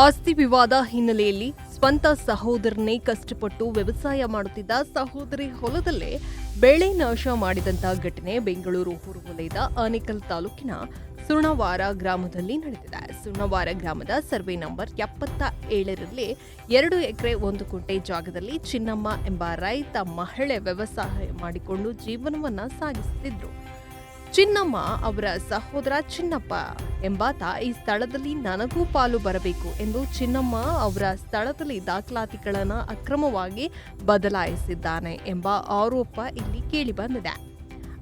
ಆಸ್ತಿ ವಿವಾದ ಹಿನ್ನೆಲೆಯಲ್ಲಿ ಸ್ವಂತ ಸಹೋದರನೇ ಕಷ್ಟಪಟ್ಟು ವ್ಯವಸಾಯ ಮಾಡುತ್ತಿದ್ದ ಸಹೋದರಿ ಹೊಲದಲ್ಲೇ ಬೆಳೆ ನಾಶ ಮಾಡಿದಂತ ಘಟನೆ ಬೆಂಗಳೂರು ಹೊರವಲಯದ ಆನೇಕಲ್ ತಾಲೂಕಿನ ಸುಣವಾರ ಗ್ರಾಮದಲ್ಲಿ ನಡೆದಿದೆ. ಸುಣವಾರ ಗ್ರಾಮದ ಸರ್ವೆ ನಂಬರ್ ಎಪ್ಪತ್ತ ಏಳರಲ್ಲಿ ಎರಡು ಎಕರೆ ಒಂದು ಕುಂಟೆ ಜಾಗದಲ್ಲಿ ಚಿನ್ನಮ್ಮ ಎಂಬ ರೈತ ಮಹಿಳೆ ವ್ಯವಸಾಯ ಮಾಡಿಕೊಂಡು ಜೀವನವನ್ನು ಸಾಗಿಸುತ್ತಿದ್ರು. ಚಿನ್ನಮ್ಮ ಅವರ ಸಹೋದರ ಚಿನ್ನಪ್ಪ ಎಂಬಾತ ಈ ಸ್ಥಳದಲ್ಲಿ ನನಗೂ ಪಾಲು ಬರಬೇಕು ಎಂದು ಚಿನ್ನಮ್ಮ ಅವರ ಸ್ಥಳದಲ್ಲಿ ದಾಖಲಾತಿಗಳನ್ನು ಅಕ್ರಮವಾಗಿ ಬದಲಾಯಿಸಿದ್ದಾನೆ ಎಂಬ ಆರೋಪ ಇಲ್ಲಿ ಕೇಳಿಬಂದಿದೆ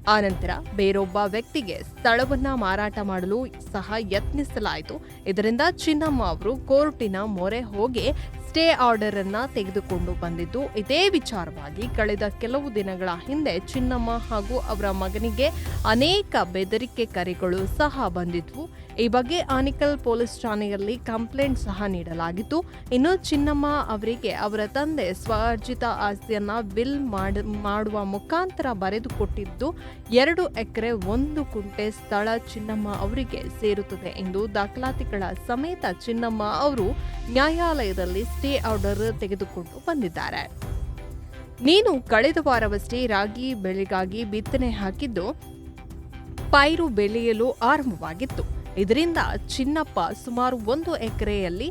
ಆನಂತರ ಬೇರೊಬ್ಬ ವ್ಯಕ್ತಿಗೆ ಸ್ಥಳವನ್ನ ಮಾರಾಟ ಮಾಡಲು ಸಹ ಯತ್ನಿಸಲಾಯಿತು. ಇದರಿಂದ ಚಿನ್ನಮ್ಮ ಅವರು ಕೋರ್ಟಿನ ಮೊರೆ ಹೋಗಿ ಸ್ಟೇ ಆರ್ಡರ್ ಅನ್ನ ತೆಗೆದುಕೊಂಡು ಬಂದಿದ್ದು ಇದೇ ವಿಚಾರವಾಗಿ ಕಳೆದ ಕೆಲವು ದಿನಗಳ ಹಿಂದೆ ಚಿನ್ನಮ್ಮ ಹಾಗೂ ಅವರ ಮಗನಿಗೆ ಅನೇಕ ಬೆದರಿಕೆ ಕರೆಗಳು ಸಹ ಬಂದಿದ್ವು. ಈ ಬಗ್ಗೆ ಆನಿಕಲ್ ಪೊಲೀಸ್ ಠಾಣೆಯಲ್ಲಿ ಕಂಪ್ಲೇಂಟ್ ಸಹ ನೀಡಲಾಗಿತ್ತು. ಇನ್ನು ಚಿನ್ನಮ್ಮ ಅವರಿಗೆ ಅವರ ತಂದೆ ಸ್ವರ್ಜಿತ ಆಸ್ತಿಯನ್ನ ಬಿಲ್ ಮಾಡ, ಮಾಡುವ ಮುಖಾಂತರ ಬರೆದುಕೊಟ್ಟಿದ್ದು, ಎರಡು ಎಕರೆ ಒಂದು ಕುಂಟೆ ಸ್ಥಳ ಚಿನ್ನಮ್ಮ ಅವರಿಗೆ ಸೇರುತ್ತದೆ ಎಂದು ದಾಖಲಾತಿಗಳ ಸಮೇತ ಚಿನ್ನಮ್ಮ ಅವರು ನ್ಯಾಯಾಲಯದಲ್ಲಿ ಸ್ಟೇ ಆರ್ಡರ್ ತೆಗೆದುಕೊಂಡು ಬಂದಿದ್ದಾರೆ. ನೀನು ಕಳೆದ ವಾರವಷ್ಟೇ ರಾಗಿ ಬೆಳೆಗಾಗಿ ಬಿತ್ತನೆ ಹಾಕಿದ್ದು, ಪೈರು ಬೆಳೆಯಲು ಆರಂಭವಾಗಿತ್ತು. ಇದರಿಂದ ಚಿನ್ನಪ್ಪ ಸುಮಾರು ಒಂದು ಎಕರೆಯಲ್ಲಿ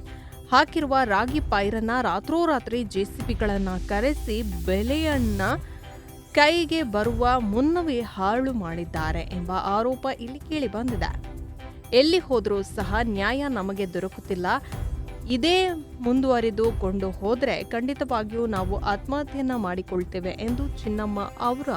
ಹಾಕಿರುವ ರಾಗಿ ಪೈರನ್ನ ರಾತ್ರೋರಾತ್ರಿ ಜೆಸಿಬಿಗಳನ್ನ ಕರೆಸಿ ಬೆಳೆಯನ್ನ ಕೈಗೆ ಬರುವ ಮುನ್ನವೇ ಹಾಳು ಮಾಡಿದ್ದಾರೆ ಎಂಬ ಆರೋಪ ಇಲ್ಲಿ ಕೇಳಿ ಬಂದಿದೆ. ಎಲ್ಲಿ ಹೋದರೂ ಸಹ ನ್ಯಾಯ ನಮಗೆ ದೊರಕುತ್ತಿಲ್ಲ. ಇದೇ ಮುಂದುವರಿದು ಕೊಂಡು ಹೋದರೆ ಖಂಡಿತವಾಗಿಯೂ ನಾವು ಆತ್ಮಹತ್ಯೆಯನ್ನು ಮಾಡಿಕೊಳ್ತೇವೆ ಎಂದು ಚಿನ್ನಮ್ಮ ಅವರ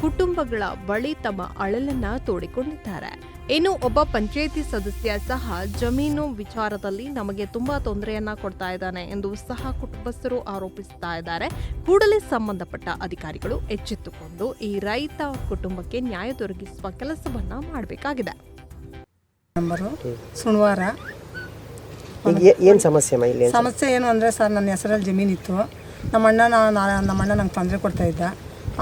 ಕುಟುಂಬಗಳ ಬಳಿ ತಮ್ಮ ಅಳಲನ್ನ ತೋಡಿಕೊಂಡಿದ್ದಾರೆ. ಇನ್ನು ಒಬ್ಬ ಪಂಚಾಯಿತಿ ಸದಸ್ಯ ಸಹ ಜಮೀನು ವಿಚಾರದಲ್ಲಿ ನಮಗೆ ತುಂಬಾ ತೊಂದರೆಯನ್ನ ಕೊಡ್ತಾ ಇದ್ದಾನೆ ಎಂದು ಸಹ ಕುಟುಂಬಸ್ಥರು ಆರೋಪಿಸ್ತಾ ಇದ್ದಾರೆ. ಕೂಡಲೇ ಸಂಬಂಧಪಟ್ಟ ಅಧಿಕಾರಿಗಳು ಎಚ್ಚೆತ್ತುಕೊಂಡು ಈ ರೈತ ಕುಟುಂಬಕ್ಕೆ ನ್ಯಾಯ ದೊರಕಿಸುವ ಕೆಲಸವನ್ನ ಮಾಡಬೇಕಾಗಿದೆ. ಏನು ಸಮಸ್ಯೆ ಇಲ್ಲಿ ಸಮಸ್ಯೆ ಏನು ಅಂದರೆ ಸರ್, ನನ್ನ ಹೆಸರಲ್ಲಿ ಜಮೀನಿತ್ತು. ನಮ್ಮ ಅಣ್ಣ ನಮ್ಮ ಅಣ್ಣ ನಂಗೆ ತೊಂದರೆ ಕೊಡ್ತಾ ಇದ್ದ.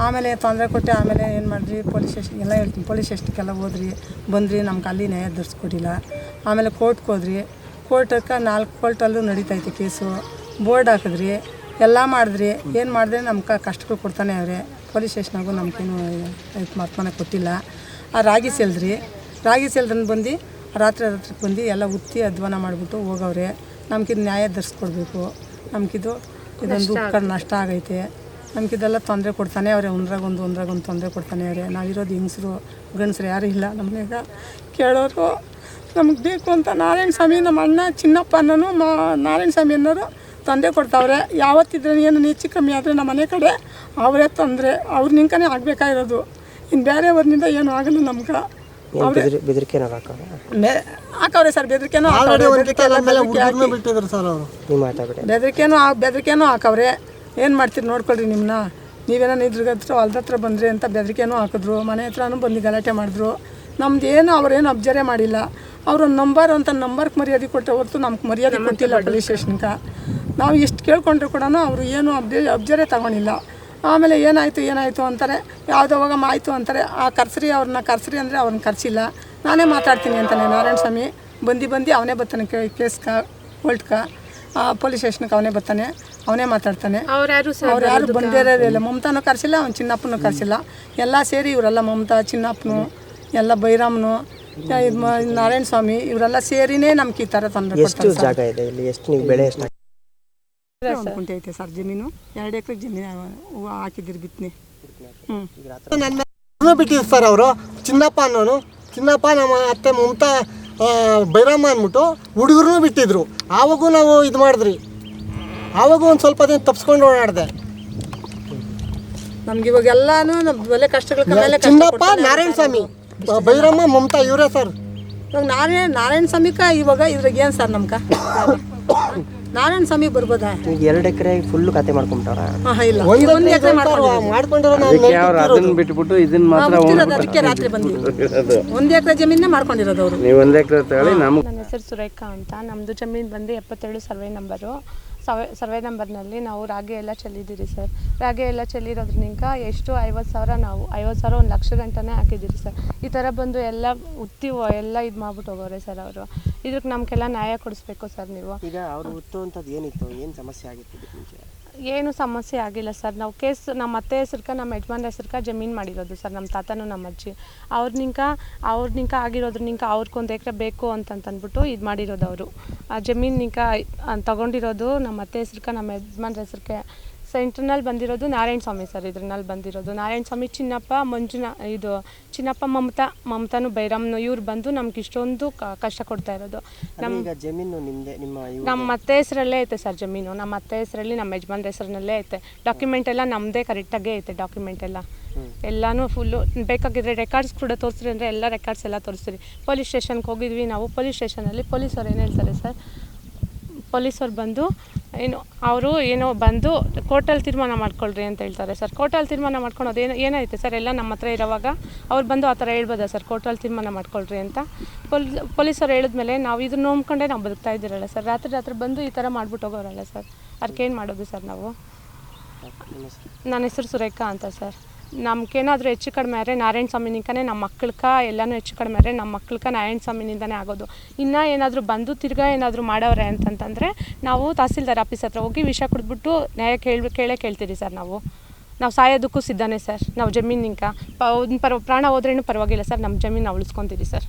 ಆಮೇಲೆ ತೊಂದರೆ ಕೊಟ್ಟು ಆಮೇಲೆ ಏನು ಮಾಡಿದ್ರಿ, ಪೊಲೀಸ್ ಸ್ಟೇಷನ್ಗೆಲ್ಲ ಹೇಳ್ತೀನಿ, ಪೊಲೀಸ್ ಸ್ಟೇಷನ್ಗೆಲ್ಲ ಹೋದ್ರಿ, ಬಂದ್ರಿ, ನಮ್ಗೆ ಅಲ್ಲಿ ನ್ಯಾಯ ಧರಿಸ್ಕೊಡಿಲ್ಲ ಆಮೇಲೆ ಕೋರ್ಟ್ಗೆ ಹೋದ್ರಿ. ಕೋರ್ಟಕ್ಕೆ ನಾಲ್ಕು ಕೋರ್ಟಲ್ಲೂ ನಡೀತೈತೆ ಕೇಸು. ಬೋರ್ಡ್ ಹಾಕಿದ್ರಿ, ಎಲ್ಲ ಮಾಡಿದ್ರಿ. ಏನು ಮಾಡಿದ್ರೆ ನಮ್ಗೆ ಕಷ್ಟಗಳು ಕೊಡ್ತಾನೆ ಅವ್ರೆ. ಪೊಲೀಸ್ ಸ್ಟೇಷನಾಗೂ ನಮ್ಗೇನು ಇದು ಕೊಟ್ಟಿಲ್ಲ. ಆ ರಾಗಿ ಸೆಲ್ದ್ರಿ. ರಾಗಿ ಸೆಲ್ದನ್ನು ಬಂದು ರಾತ್ರಿ ರಾತ್ರಿ ಬಂದು ಎಲ್ಲ ಉತ್ತಿ ಅಧ್ವಾನ ಮಾಡಿಬಿಟ್ಟು ಹೋಗವ್ರೆ. ನಮ್ಗಿದು ನ್ಯಾಯ ಧರಿಸ್ಕೊಡ್ಬೇಕು. ನಮ್ಗಿದು ಇದೊಂದು ಕಡೆ ನಷ್ಟ ಆಗೈತೆ. ನಮ್ಗಿದೆಲ್ಲ ತೊಂದರೆ ಕೊಡ್ತಾನೆ ಅವ್ರೆ. ಒಂದ್ರಾಗೊಂದು ಒಂದ್ರಾಗೊಂದು ತೊಂದರೆ ಕೊಡ್ತಾನೆ ಅವ್ರೆ. ನಾವಿರೋದು ಹೆಂಗಸ್ರು ಗಂಡಸರು ಯಾರೂ ಇಲ್ಲ. ನಮ್ಮನೆಯಾಗ ಕೇಳೋರು ನಮ್ಗೆ ಬೇಕು ಅಂತ ನಾರಾಯಣ ಸ್ವಾಮಿ ನಮ್ಮ ಅಣ್ಣ ಚಿನ್ನಪ್ಪ ಅನ್ನೋನು ಮಾ ನಾರಾಯಣ ಸ್ವಾಮಿ ಅನ್ನೋರು ತೊಂದರೆ ಕೊಡ್ತಾವ್ರೆ. ಯಾವತ್ತಿದ್ರೆ ಏನು ಹೆಚ್ಚು ಕಮ್ಮಿ ಆದರೆ ನಮ್ಮ ಮನೆ ಕಡೆ ಅವರೇ ತೊಂದರೆ. ಅವ್ರ ನಿಂಕನೇ ಆಗಬೇಕಾಗಿರೋದು ಇನ್ನು ಬೇರೆಯವ್ರನಿಂದ ಏನೂ ಆಗಲ್ಲ ನಮ್ಗೆ. ಏನು ಬೆದರಿ ಬೆದರಿಕೆ ಏನಾರು ಹಾಕೋಣ ಮೇ ಹಾಕವ್ರೆ ಸರ್ ಬೆದರಿಕೆನೂ ಬಿಟ್ಟಿದ್ರು ಸರ್ ಅವರು. ನೀವು ಮಾತಾಡಿ ಬೆದರಿಕೆನೂ ಆ ಬೆದರಿಕೆನೂ ಹಾಕವ್ರೆ. ಏನು ಮಾಡ್ತೀರಿ ನೋಡ್ಕೊಳ್ರಿ ನಿಮ್ಮನ್ನ ನೀವೇನೋ ಇದ್ರ ಹತ್ರ ಹೊಲ್ದ ಹತ್ರ ಬಂದ್ರಿ ಅಂತ ಬೆದರಿಕೆನೂ ಹಾಕಿದ್ರು. ಮನೆ ಹತ್ರನೂ ಬಂದು ಗಲಾಟೆ ಮಾಡಿದ್ರು. ನಮ್ದು ಏನು ಅವ್ರೇನು ಅಬ್ಜರೇ ಮಾಡಿಲ್ಲ. ಅವರು ನಂಬರ್ ಅಂತ ನಂಬರ್ಗೆ ಮರ್ಯಾದೆ ಕೊಟ್ಟೆ ಹೊರತು ನಮ್ಗೆ ಮರ್ಯಾದೆ ಕೊಟ್ಟಿಲ್ಲ ಪೊಲೀಸ್ ಸ್ಟೇಷನ್ಗೆ ನಾವು ಎಷ್ಟು ಕೇಳ್ಕೊಂಡ್ರು ಕೂಡ ಅವರು ಏನು ಅಬ್ಜೆ ಅಬ್ಜರೇ ತಗೊಂಡಿಲ್ಲ. ಆಮೇಲೆ ಏನಾಯಿತು ಏನಾಯಿತು ಅಂತಾರೆ ಯಾವುದೋ ಹೋಗಮ್ಮ ಆಯಿತು ಅಂತಾರೆ ಆ ಕರ್ಸ್ರಿ ಅವ್ರನ್ನ ಕರ್ಸ್ರಿ ಅಂದರೆ ಅವ್ರನ್ನ ಕರ್ಸಿಲ್ಲ. ನಾನೇ ಮಾತಾಡ್ತೀನಿ ಅಂತಾನೆ ನಾರಾಯಣ ಸ್ವಾಮಿ. ಬಂದು ಬಂದು ಅವನೇ ಬರ್ತಾನೆ ಕೇಸ್ಕ ಆ ಪೊಲೀಸ್ ಸ್ಟೇಷನ್ಗೆ ಅವನೇ ಬರ್ತಾನೆ ಅವನೇ ಮಾತಾಡ್ತಾನೆ. ಅವ್ರು ಯಾರು ಬಂದಿರೋದಿಲ್ಲ ಮಮತಾನು ಕರ್ಸಿಲ್ಲ ಅವ್ನು ಚಿನ್ನಪ್ಪನೂ ಕರ್ಸಿಲ್ಲ. ಎಲ್ಲ ಸೇರಿ ಇವರೆಲ್ಲ ಮಮತಾ ಚಿನ್ನಪ್ಪನು ಎಲ್ಲ ಬೈರಾಮನು ನಾರಾಯಣ ಸ್ವಾಮಿ ಇವರೆಲ್ಲ ಸೇರಿನೇ ನಮ್ಗೆ ಈ ಥರ ತೊಂದರೆ ಎಷ್ಟು ಜಾಗ ಇದೆ ಇಲ್ಲಿ? ಎಷ್ಟು ನೀವು ಬೆಳೆ ಎಷ್ಟು ಒಂದು ಕುಂಟೆ ಐತೆ ಸರ್ ಜಮೀನು. ಎರಡು ಎಕರೆ ಜಮೀನು ಹೂವು ಹಾಕಿದ್ದೀರಿ ಬಿತ್ತನೆ. ಹ್ಞೂ ನನ್ನ ಬಿಟ್ಟಿದ್ರು ಸರ್ ಅವರು. ಚಿನ್ನಪ್ಪ ಅನ್ನೋನು. ಚಿನ್ನಪ್ಪ ನಮ್ಮ ಅತ್ತೆ ಮಮತಾ ಬೈರಮ್ಮ ಅಂದ್ಬಿಟ್ಟು ಹುಡುಗರು ಬಿಟ್ಟಿದ್ರು. ಆವಾಗೂ ನಾವು ಇದು ಮಾಡಿದ್ರಿ. ಆವಾಗೂ ಒಂದು ಸ್ವಲ್ಪ ದಿನ ತಪ್ಸ್ಕೊಂಡು ಓಡಾಡಿದೆ. ನಮ್ಗೆ ಇವಾಗ ಎಲ್ಲಾನು ನಮ್ಮ ಬೆಲೆ ಕಷ್ಟಗಳ ಚಿನ್ನಪ್ಪ ನಾರಾಯಣ ಸ್ವಾಮಿ. ಬೈರಮ್ಮ ಮಮತಾ ಇವರೇ ಸರ್. ಇವಾಗ ನಾರಾಯಣ ನಾರಾಯಣ ಸ್ವಾಮಿಕ ಇವಾಗ ಇದ್ರಾಗ ಏನು ಸರ್ ನಮ್ಗೆ? ನಾರಾಯಣ ಸ್ವಾಮಿ ಬರ್ಬೋದಾ? ಈಗ ಎರಡು ಎಕರೆ ಫುಲ್ ಕತೆ ಮಾಡ್ಕೊಂಬಿಟ್ಟವ್ರ. ಹಾಂ ಇಲ್ಲ. ಒಂದು ಒಂದು ಎಕರೆ ಮಾಡ್ಕೊಂಡಿರೋದು ಮಾಡ್ಕೊಂಡಿರೋ ನಾವು ಅದನ್ನ ಬಿಟ್ಬಿಟ್ಟು ಇದನ್ನ ಮಾತ್ರ ಹುಟ್ಟಿರೋದು ಅದಕ್ಕೆ ರಾತ್ರಿ ಒಂದ್ ಎಕರೆ ಜಮೀನ ಮಾಡ್ಕೊಂಡಿರೋದು ಅವರು. ನೀವು ಒಂದ್ ಎಕರೆ ತಗೊಳ್ಳಿ ನಮ್ಗೆ ನನ್ನ ಹೆಸರು ಸುರೇಖಾ ಅಂತ. ನಮ್ಮದು ಜಮೀನ್ ಬಂದು ಎಪ್ಪತ್ತೇಳು ಸರ್ವೆ ನಂಬರು. ಸರ್ವೆ ಸರ್ವೆ ನಂಬರ್ನಲ್ಲಿ ನಾವು ರಾಗಿ ಎಲ್ಲ ಚೆಲ್ಲಿದ್ದೀರಿ ಸರ್. ರಾಗಿ ಎಲ್ಲ ಚೆಲ್ಲಿರೋದ್ರಿಂದ ಎಷ್ಟು ಐವತ್ತು ಸಾವಿರ ನಾವು ಐವತ್ತು ಸಾವಿರ ಒಂದು ಲಕ್ಷ ಗಂಟನೇ ಹಾಕಿದ್ದೀರಿ ಸರ್. ಈ ಥರ ಬಂದು ಎಲ್ಲ ಉತ್ತಿ ಎಲ್ಲ ಇದು ಮಾಡ್ಬಿಟ್ಟು ಹೋಗೋರೆ ಸರ್ ಅವರು. ಇದಕ್ಕೆ ನಮಗೆಲ್ಲ ನ್ಯಾಯ ಕೊಡಿಸ್ಬೇಕು ಸರ್ ನೀವು. ಈಗ ಅವರು ಹುಟ್ಟುವಂಥದ್ದು ಏನಿತ್ತು? ಏನು ಸಮಸ್ಯೆ ಆಗಿತ್ತು ಏನು ಸಮಸ್ಯೆ ಆಗಿಲ್ಲ ಸರ್. ನಾವು ಕೇಸ್ ನಮ್ಮ ಅತ್ತೆ ಹೆಸ್ರಕ ನಮ್ಮ ಯಜಮಾನ್ರ ಹೆಸ್ರಕ ಜಮೀನು ಮಾಡಿರೋದು ಸರ್ ನಮ್ಮ ತಾತನೂ ನಮ್ಮ ಅಜ್ಜಿ. ಅವ್ರನಿಂಕ ಅವ್ರನಿಂಕ ಆಗಿರೋದ್ರನಿಂಕ ಅವ್ರಿಗೊಂದು ಎಕರೆ ಬೇಕು ಅಂತಂತಂದ್ಬಿಟ್ಟು ಇದು ಮಾಡಿರೋದು ಅವರು. ಆ ಜಮೀನಿಂಕ ತಗೊಂಡಿರೋದು ನಮ್ಮ ಅತ್ತೆ ಹೆಸ್ರಕ್ಕೆ ನಮ್ಮ ಯಜಮಾನ್ರ ಹೆಸ್ರಕ್ಕೆ ಸೆಂಟ್ರ್ನಲ್ಲಿ ಬಂದಿರೋದು ನಾರಾಯಣ ಸ್ವಾಮಿ ಸರ್ ಇದ್ರಲ್ಲಿ ಬಂದಿರೋದು. ನಾರಾಯಣ ಸ್ವಾಮಿ ಚಿನ್ನಪ್ಪ ಮಂಜುನ ಇದು ಚಿನ್ನಪ್ಪ ಮಮತಾ ಮಮತಾನು ಬೈರಮ್ನು ಇವ್ರು ಬಂದು ನಮ್ಗೆ ಇಷ್ಟೊಂದು ಕಷ್ಟ ಕೊಡ್ತಾ ಇರೋದು. ನಮ್ಮ ಜಮೀನು ನಿಮ್ಮದೇ ನಿಮ್ಮ ನಮ್ಮ ಅತ್ತೆ ಹೆಸರಲ್ಲೇ ಐತೆ ಸರ್ ಜಮೀನು. ನಮ್ಮ ಅತ್ತೆ ಹೆಸರಲ್ಲಿ ನಮ್ಮ ಯಜಮಾನ್ರ ಹೆಸರಿನಲ್ಲೇ ಐತೆ. ಡಾಕ್ಯುಮೆಂಟ್ ಎಲ್ಲ ನಮ್ಮದೇ ಕರೆಕ್ಟಾಗೇ ಐತೆ ಡಾಕ್ಯುಮೆಂಟ್ ಎಲ್ಲ. ಎಲ್ಲಾನು ಫುಲ್ಲು ಬೇಕಾಗಿದ್ರೆ ರೆಕಾರ್ಡ್ಸ್ ಕೂಡ ತೋರಿಸ್ರಿ ಅಂದರೆ ಎಲ್ಲ ರೆಕಾರ್ಡ್ಸ್ ಎಲ್ಲ ತೋರಿಸ್ತೀರಿ. ಪೊಲೀಸ್ ಸ್ಟೇಷನ್ಗೆ ಹೋಗಿದ್ವಿ ನಾವು. ಪೊಲೀಸ್ ಸ್ಟೇಷನಲ್ಲಿ ಪೊಲೀಸವ್ರು ಏನು ಹೇಳ್ತಾರೆ ಸರ್ ಪೊಲೀಸವ್ರು ಬಂದು ಏನು ಅವರು ಏನೋ ಬಂದು ಕೋರ್ಟಲ್ಲಿ ತೀರ್ಮಾನ ಮಾಡ್ಕೊಳ್ರಿ ಅಂತ ಹೇಳ್ತಾರೆ. ಸರ್ ಕೋರ್ಟಲ್ಲಿ ತೀರ್ಮಾನ ಮಾಡ್ಕೊಳೋದು ಏನು ಏನಾಯ್ತು? ಸರ್ ಎಲ್ಲ ನಮ್ಮ ಹತ್ರ ಇರೋವಾಗ ಅವ್ರು ಬಂದು ಆ ಥರ ಹೇಳ್ಬೋದಾ? ಸರ್ ಕೋರ್ಟಲ್ಲಿ ತೀರ್ಮಾನ ಮಾಡ್ಕೊಳ್ರಿ ಅಂತ. ಪೊಲ್ ಪೊಲೀಸರು ಹೇಳಿದ್ಮೇಲೆ ನಾವು ಇದನ್ನ ನಂಬ್ಕೊಂಡೇ ನಾವು ಬದುಕ್ತಾ ಇದ್ದೀರಲ್ಲ ಸರ್. ರಾತ್ರಿ ರಾತ್ರಿ ಬಂದು ಈ ಥರ ಮಾಡ್ಬಿಟ್ಟು ಹೋಗೋರಲ್ಲ ಸರ್. ಅದಕ್ಕೇನು ಮಾಡೋದು ಸರ್ ನಾವು? ನನ್ನ ಹೆಸರು ಸುರೇಖಾ ಅಂತ ಸರ್. ನಮ್ಗೇನಾದರೂ ಹೆಚ್ಚು ಕಡಿಮೆ ಆದರೆ ನಾರಾಯಣ ಸ್ವಾಮಿನಿಂದನೇ ನಮ್ಮ ಮಕ್ಳಿಗೆ ಎಲ್ಲನೂ ಹೆಚ್ಚು ಕಡಿಮೆ ಆದರೆ ನಮ್ಮ ಮಕ್ಳಿಗೆ ನಾರಾಯಣ ಸ್ವಾಮಿನಿಂದನೇ ಆಗೋದು. ಇನ್ನು ಏನಾದರೂ ಬಂದು ತಿರ್ಗಾ ಏನಾದರೂ ಮಾಡವ್ರೆ ಅಂತಂತಂದರೆ ನಾವು ತಹಸೀಲ್ದಾರ್ ಆಫೀಸ್ ಹತ್ರ ಹೋಗಿ ವಿಷಯ ಕೊಟ್ಬಿಟ್ಟು ನ್ಯಾಯ ಕೇಳಿ, ಕೇಳೇ ಕೇಳ್ತೀರಿ ಸರ್ ನಾವು. ನಾವು ಸಾಯೋದಕ್ಕೂ ಸಿದ್ಧನೇ ಸರ್. ನಾವು ಜಮೀನಿಂಕ, ಪ, ಒಂದು ಪರ, ಪ್ರಾಣ ಹೋದ್ರೇನು ಪರವಾಗಿಲ್ಲ ಸರ್. ನಮ್ಮ ಜಮೀನು ನಾವು ಉಳಿಸ್ಕೊತೀರಿ ಸರ್.